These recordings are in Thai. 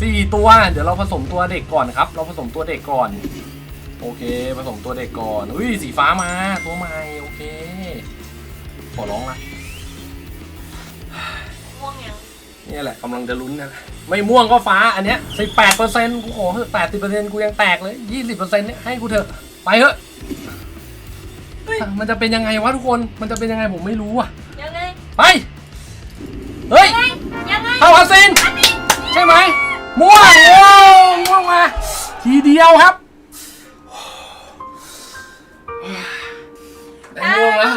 สี่ตัว เดี๋ยวเราผสมตัวเด็กก่อนครับ เราผสมตัวเด็กก่อน โอเค ผสมตัวเด็กก่อน อุ้ยสีฟ้ามาตัวใหม่ โอเค ขอร้องละม่วงยังเนี่ยแหละกำลังจะลุ้นนะไม่ม่วงก็ฟ้าอันเนี้ยสิบแปดเปอร์เซ็นต์กูขอเถอะแปดสิบเปอร์เซ็นต์กูยังแตกเลยยี่สิบเปอร์เซ็นต์เนี่ยให้กูเถอะไปเถอะเฮ้ยมันจะเป็นยังไงวะทุกคนมันจะเป็นยังไงผมไม่รู้อะยังไงไปเฮ้ยยังไงยังไงเข้าอาซินอันนี้ใช่ไหม ม่วงโอ้ม่วงมา ทีเดียวครับได้ม่วงแล้ว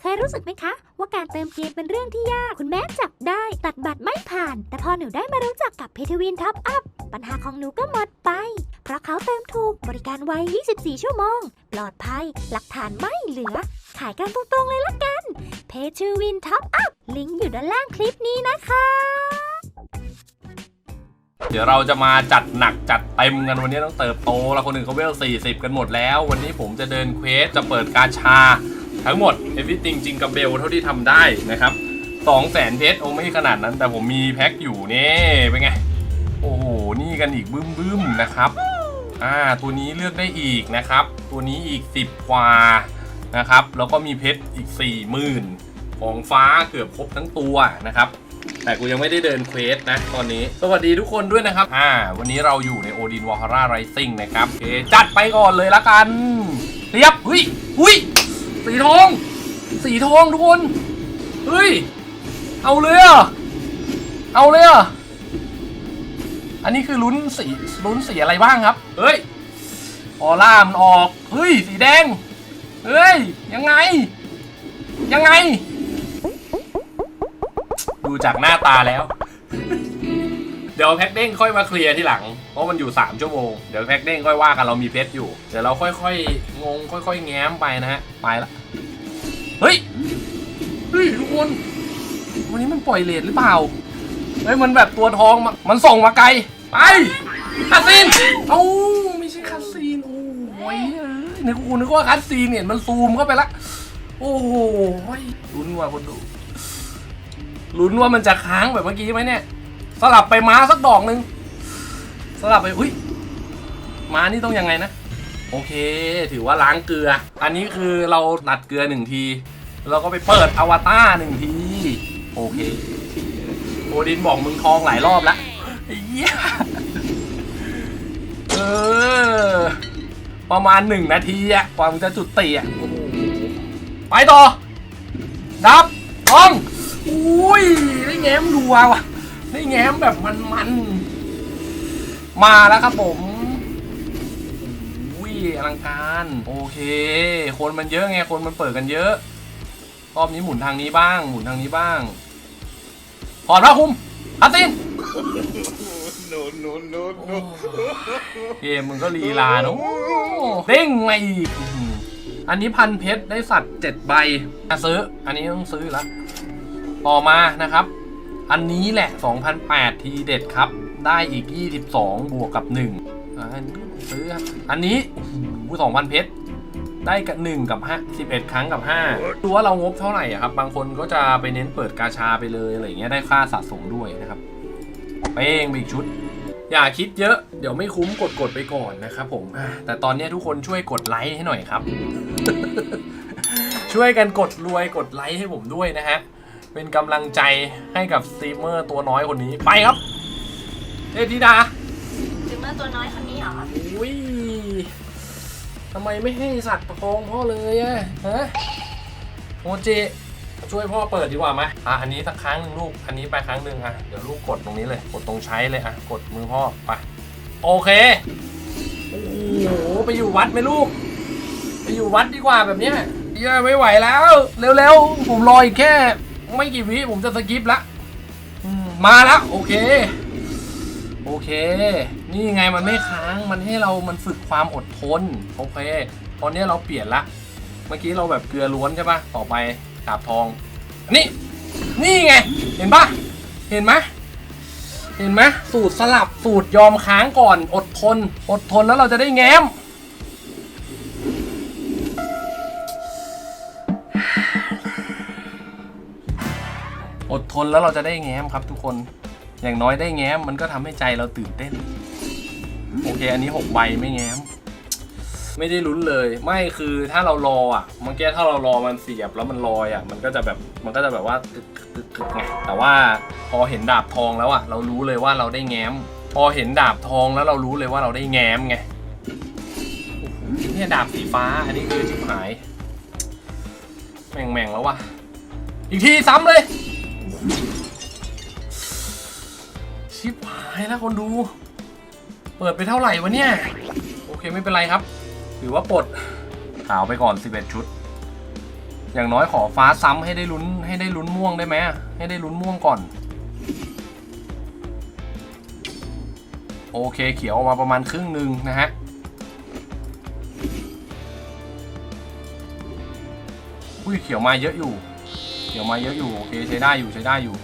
เคยรู้สึกไหมคะ ว่าการเติมเกมเป็นเรื่องที่ยาก คุณแม่จับได้ตัดบัตรไม่ผ่าน แต่พอหนูได้มารู้จักกับเพทวินท็อปอัพปัญหาของหนูก็หมดไป เพราะเขาเติมถูกบริการไว 24 ชั่วโมง ปลอดภัย หลักฐานไม่เหลือ ขายกันตรงๆเลยละกัน เพทวินท็อปอัพ ลิงก์อยู่ด้านล่างคลิปนี้นะคะเดี๋ยวเราจะมาจัดหนักจัดเต็มกันวันนี้ต้องเติบโตแล้วคนอื่นเขาเวล 40 กันหมดแล้ว วันนี้ผมจะเดินเควสจะเปิดกาชา ทั้งหมด everything จริงกับเบลเท่าที่ทำได้นะครับ2แสนเพชรโอ้ไม่ขนาดนั้น แต่ผมมีแพ็คอยู่นี่เป็นไง โอ้โห นี่กันอีกบึ้มๆนะครับ อ่าตัวนี้เลือกได้อีกนะครับ ตัวนี้อีก 10กว่านะครับ แล้วก็มีเพชรอีก 40,000 ของฟ้าเกือบครบทั้งตัวนะครับ แต่กูยังไม่ได้เดินเควสนะตอนนี้ สวัสดีทุกคนด้วยนะครับ อ่า วันนี้เราอยู่ในโอดินวอลฮาร่าไรซิ่งนะครับโอเคจัดไปก่อนเลยละกัน เรียบหุยหุยสีทอง สีทองทุกคน เฮ้ย เอาเลยอะเอาเลยอะ อันนี้คือลุ้นสีลุ้นสีอะไรบ้างครับ เฮ้ย ออร่ามันออก เฮ้ย สีแดง เฮ้ย ยังไง ยังไง ดูจากหน้าตาแล้ว เดี๋ยวแพ็กเด้งค่อยมาเคลียร์ที่หลัง เพราะมันอยู่ 3 ชั่วโมง เดี๋ยวแพ็กเด้งค่อยว่ากันเรามีเพชรอยู่ เดี๋ยวเราค่อยๆ งง ค่อย ๆ แง้มไปนะฮะ ไปละ เฮ้ย เฮ้ยทุกคน วันนี้มันปล่อยเลทหรือเปล่าเฮ้ยมันแบบตัวทองมันส่งมาไกล ไปคาซีนเอ้าไม่ใช่คาซีนโอ้ยเนึกกูนึกว่าคาซีนเนี่ยมันซูมเข้าไปละโอ้โหลุ้นว่าคนดูลุ้นว่ามันจะค้างแบบเมื่อกี้ไหมเนี่ย สลับไปม้าสักดอกหนึ่งสลับไปอุ้ยม้านี่ต้องยังไงนะ โอเค ถือว่าล้างเกลือ อันนี้คือเราหนัดเกลือหนึ่งทีเราก็ไปเปิดอวตารหนึ่งที โอเค โอดินบอกมึงทองหลายรอบแล้ว ไอ้เหี้ยเออ ประมาณหนึ่งนาทีอะกว่ามึงจะจุดตีอะไปต่อนับทองอุ้ย ได้แง้มดัวว่ะได้แง้มแบบมันๆ มาแล้วครับผมอุ้ยอลังการ โอเค คนมันเยอะไง คนมันเปิดกันเยอะ รอบนี้หมุนทางนี้บ้าง หมุนทางนี้บ้างถอดผ้าคลุมอัตติน เกมมึงก็ลีลาเนอะเด้งมาอีกอันนี้พันเพชรได้สัตว์เจ็ดใบอะซื้อ อันนี้ต้องซื้อล้วต่อมานะครับ อันนี้แหละ 2008 ทีเด็ดครับ ได้อีก 22 บวกกับ 1อะอันนี้ซื้อครับอันนี้โอ้2,000 เพชรได้กับ 1 กับ5 11 ครั้งกับ5ดูว่าเรางบเท่าไหร่ครับ บางคนก็จะไปเน้นเปิดกาชาไปเลยอะไรเงี้ยได้ค่าสะสมด้วยนะครับ เป้งไปอีกชุด อย่าคิดเยอะ เดี๋ยวไม่คุ้มกดกดๆไปก่อนนะครับผมอะแต่ตอนนี้ทุกคนช่วยกดไลค์ให้หน่อยครับ ช่วยกันกดรวยกดไลค์ให้ผมด้วยนะฮะ เป็นกำลังใจให้กับสตรีมเมอร์ตัวน้อยคนนี้ไปครับเทพธิดาถึงเมื่อตัวน้อยคนนี้เหรออุ้ยทำไมไม่ให้สัตว์ประคองพ่อเลยอะฮะโมจิ ช่วยพ่อเปิดดีกว่าไหมอะอันนี้สักครั้งหนึ่งลูก อันนี้ไปครั้งหนึ่งอะ เดี๋ยวลูกกดตรงนี้เลย กดตรงใช้เลยอะ กดมือพ่อไป โอเค โอ้โห ไปอยู่วัดไหมลูก ไปอยู่วัดดีกว่าแบบเนี้ยเหี้ยไม่ไหวแล้ว เร็วๆ ผมรออีกแค่ ไม่กี่วิผมจะสกิปละมาแล้ว โอเค โอเค นี่ไงมันไม่ค้าง มันให้เรามันฝึกความอดทน โอเค ตอนนี้เราเปลี่ยนละ เมื่อกี้เราแบบเกลือล้วนใช่ปะต่อไป ดาบทองอนี่ นี่ไง เห็นปะเห็นไหมเห็นไหมสูตรสลับสูตรยอมค้างก่อน อดทน อดทนแล้วเราจะได้แง้ม อดทนแล้วเราจะได้แง้มครับทุกคนอย่างน้อยได้แง้มมันก็ทำให้ใจเราตื่นเต้น โอเค อันนี้ 6 ใบไม่แง้ม ไม่ได้ลุ้นเลย ไม่คือถ้าเรารออะเมื่อกี้ถ้าเรารอมันเสียบแล้วมันลอยอะ มันก็จะแบบมันก็จะแบบว่าตึกตึกตึกไงแต่ว่าพอเห็นดาบทองแล้วอะ เรารู้เลยว่าเราได้แง้ม พอเห็นดาบทองแล้วเรารู้เลยว่าเราได้แง้มไงเนี่ยดาบสีฟ้า อันนี้คือชิบหายแม่งแม่งแล้ววะอีกทีซ้ำเลย ชิบหายแล้วคนดู เปิดไปเท่าไหร่วะเนี่ย โอเคไม่เป็นไรครับ ถือว่าปลดขาวไปก่อน 11 ชุด อย่างน้อยขอฟ้าซ้ำให้ได้ลุ้นให้ได้ลุ้นม่วงได้ไหมให้ได้ลุ้นม่วงก่อน โอเคเขียวออกมาประมาณครึ่งหนึ่งนะฮะอุ้ยเขียวมาเยอะอยู่ เขียวมาเยอะอยู่โอเคใช้ได้อยู่ใช้ได้อยู่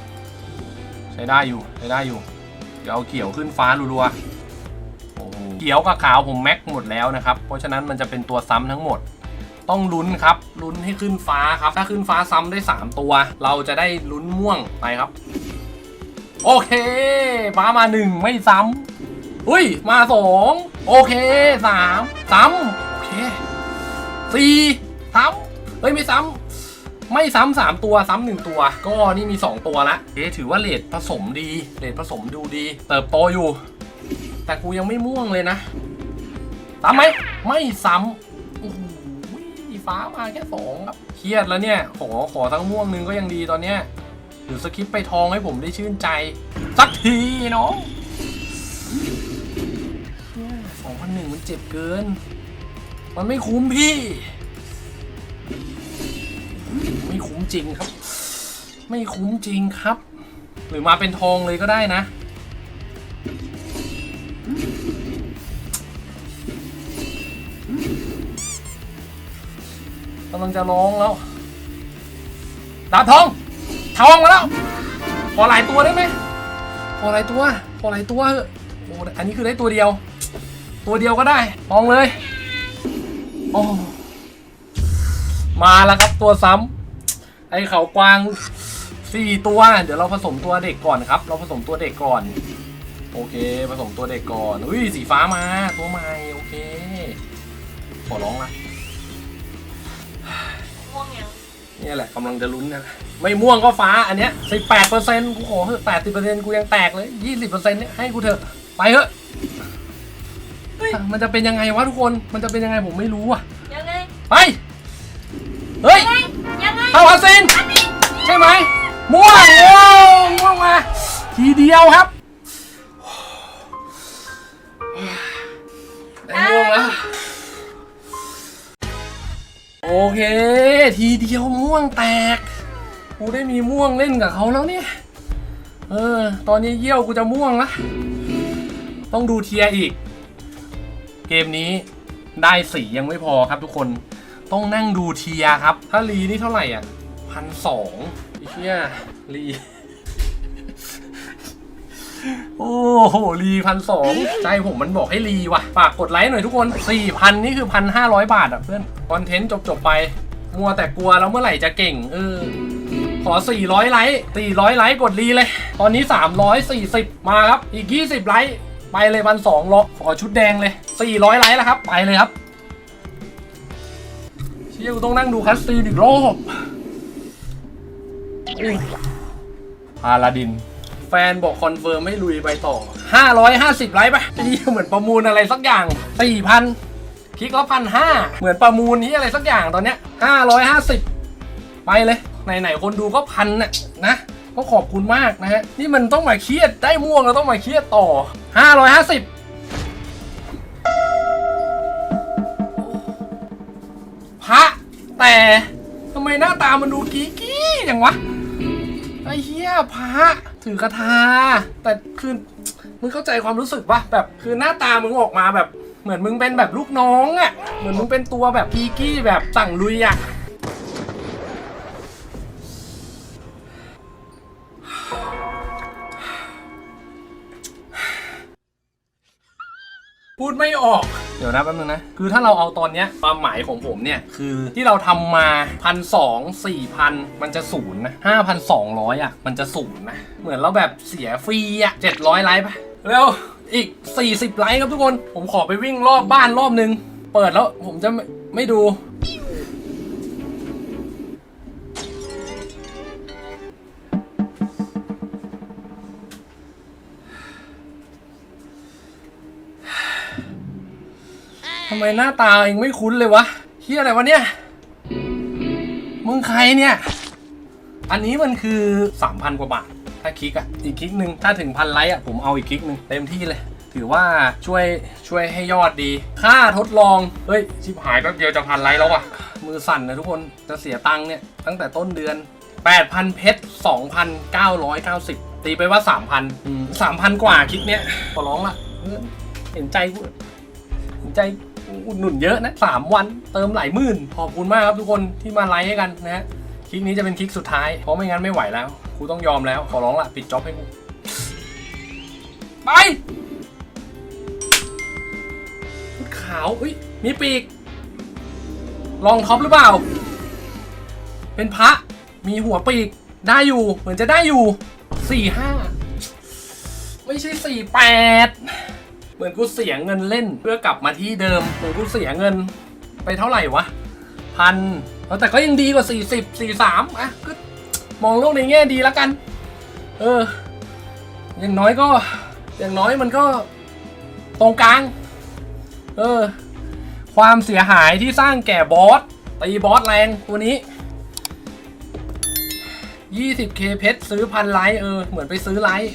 ใช้ได้อยู่ใช้ได้อยู่เดี๋ยวเอาเขียวขึ้นฟ้ารัวๆ ขียวกับขาวผมแม็กหมดแล้วนะครับ เพราะฉะนั้นมันจะเป็นตัวซ้ำทั้งหมด ต้องลุ้นครับลุ้นให้ขึ้นฟ้าครับ ถ้าขึ้นฟ้าซ้ำได้ 3 ตัว เราจะได้ลุ้นม่วงไปครับ โอเคฟ้ามาหนึ่งไม่ซ้ำอุ้ยมาสองโอเคสามซ้ำโอเคสี่ซ้ำเฮ้ยไม่ซ้ำไม่ซ้ำสามตัวซ้ำหนึ่งตัว ก็นี่มี 2 ตัวละเอ๊ถือว่าเลทผสมดีเลทผสมดูดี เติบโตอยู่ แต่กูยังไม่ม่วงเลยนะซ้ำไหมไม่ซ้ำโอ้โหฟ้ามาแค่สองครับ เครียดแล้วเนี่ย ขอขอทั้งม่วงนึงก็ยังดีตอนเนี้ยหรือสคริปไปทองให้ผมได้ชื่นใจ สักทีน้องสองพันหนึ่งมันเจ็บเกิน มันไม่คุ้มพี่ ไม่คุ้มจริงครับ ไม่คุ้มจริงครับ หรือมาเป็นทองเลยก็ได้นะ กำลังจะร้องแล้ว ดาบทอง ทองมาแล้ว ขอหลายตัวได้ไหมขอหลายตัว ขอหลายตัวอะโอ้อันนี้คือได้ตัวเดียว ตัวเดียวก็ได้ทองเลย โอ้มาแล้วครับตัวซ้ำไอเขากวางสี่ตัว เดี๋ยวเราผสมตัวเด็กก่อนครับ เราผสมตัวเด็กก่อน โอเค ผสมตัวเด็กก่อน อุ้ยสีฟ้ามา ตัวใหม่ โอเค ขอร้องละ ม่วงยังนี่แหละกำลังจะลุ้นนะไม่ม่วงก็ฟ้าอันเนี้ยสิบแปดเปอร์เซ็นต์กูขอเถอะแปดสิบเปอร์เซ็นต์กูยังแตกเลยยี่สิบเปอร์เซ็นต์เนี่ยให้กูเถอะไปเถอะเฮ้ยมันจะเป็นยังไงวะทุกคนมันจะเป็นยังไงผมไม่รู้อะยังไงไปเฮ้ยยังไงเข้าอาซินอันนี้ใช่ไหมม่วงโอ้ม่วงมาทีเดียวครับได้ม่วงแล้ว โอเค ทีเดียวม่วงแตก กูได้มีม่วงเล่นกับเขาแล้วเนี่ย เออ ตอนนี้เยี่ยวกูจะม่วงละ ต้องดูเทียอีก เกมนี้ได้สียังไม่พอครับทุกคน ต้องนั่งดูเทียครับ ถ้ารีนี่เท่าไหร่อะพันสองเชี่ยรี โอ้โหรีพันสองใจผมมันบอกให้รีว่ะฝากกดไลค์หน่อยทุกคนสี่พันนี่คือพันห้าร้อยบาทอะเพื่อนคอนเทนต์จบๆไป มัวแต่กลัวแล้วเมื่อไหร่จะเก่ง เออ ขอ 400 ไลค์ 400 ไลค์กดรีเลย ตอนนี้ 340 มาครับ อีก 20 ไลค์ ไปเลยพันสองล็อกขอชุดแดงเลย 400 ไลค์แล้วครับ ไปเลยครับ เชี่ยกูต้องนั่งดูคัสซีนอีกรอบอุ้ยพาลาดิน แฟนบอกคอนเฟิร์มไม่ลุยไปต่อ 550 ไลค์ไปนี่เหมือนประมูลอะไรสักอย่าง 4,000คลิกละพันห้าเหมือนประมูลนี้อะไรสักอย่างตอนเนี้ย 550 ไปเลย ไหนๆคนดูก็พันน่ะนะก็ขอบคุณมากนะฮะ นี่มันต้องมาเครียดได้ม่วงแล้วต้องมาเครียดต่อ 550พระแต่ทำไมหน้าตามันดูกี้กี้อย่างวะ ไอ้เหี้ยพระ ถือกระทา แต่คือมึงเข้าใจความรู้สึกปะแบบคือหน้าตามึงออกมาแบบเหมือนมึงเป็นแบบลูกน้องอะ่ะเหมือนมึงเป็นตัวแบบกีกี้แบบสั่งลุยอะ่ะพูดไม่ออก ดี๋ยวนะแป๊บนึงนะ คือถ้าเราเอาตอนเนี้ยความหมายของผมเนี่ย คือที่เราทำมาพันสองสี่พันมันจะศูนย์นะห้าพันสองร้อยอะ มันจะศูนย์นะ เหมือนเราแบบเสียฟรีอะเจ็ดร้อยไลค์ปะเร็วอีก 40 ไลค์ครับทุกคน ผมขอไปวิ่งรอบบ้านรอบนึง เปิดแล้วผมจะไม่ไม่ดูำไมหน้าตาเองไม่คุ้นเลยวะเฮียอะไรวะเนี่ย มึงใครเนี่ย อันนี้มันคือ 3,000 กว่าบาท ถ้าคลิกอะ อีกคลิกหนึ่งถ้าถึงพันไลค์อะ ผมเอาอีกคลิกหนึ่งเต็มที่เลย ถือว่าช่วยช่วยให้ยอดดี ค่าทดลอง เฮ้ย ชิบหายแป๊บเดียวจะพันไลค์แล้วว่ะ มือสั่นนะทุกคน จะเสียตังค์เนี่ย ตั้งแต่ต้นเดือน 8,000 เพชร 2,990 ตีไปว่า 3,000อืม3,000 กว่าคลิกเนี้ยขอร้องละเห็นใจกูใจ อุดหนุนเยอะนะสามวันเติมหลายหมื่นขอบคุณมากครับทุกคนที่มาไลค์ให้กันนะฮะคลิกนี้จะเป็นคลิกสุดท้ายเพราะไม่งั้นไม่ไหวแล้วกูต้องยอมแล้วขอร้องละปิดจ็อบให้กูไปชุดขาวอุ้ยมีปีกลองท็อปหรือเปล่า เป็นพระมีหัวปีกได้อยู่เหมือนจะได้อยู่สี่ห้าไม่ใช่สี่แปด มือนกูเสียเงินเล่น เพื่อกลับมาที่เดิมเหมือนกูเสียเงินไปเท่าไหร่วะพันแต่ก็ยังดีกว่า 40 43อะก็มองโลกในแง่ดีแล้วกัน เออ อย่างน้อยก็ อย่างน้อยมันก็ตรงกลาง เออ ความเสียหายที่สร้างแก่บอสตีบอสแรงตัวนี้ 20k เพชรซื้อพันไลท์เออ เหมือนไปซื้อไลท์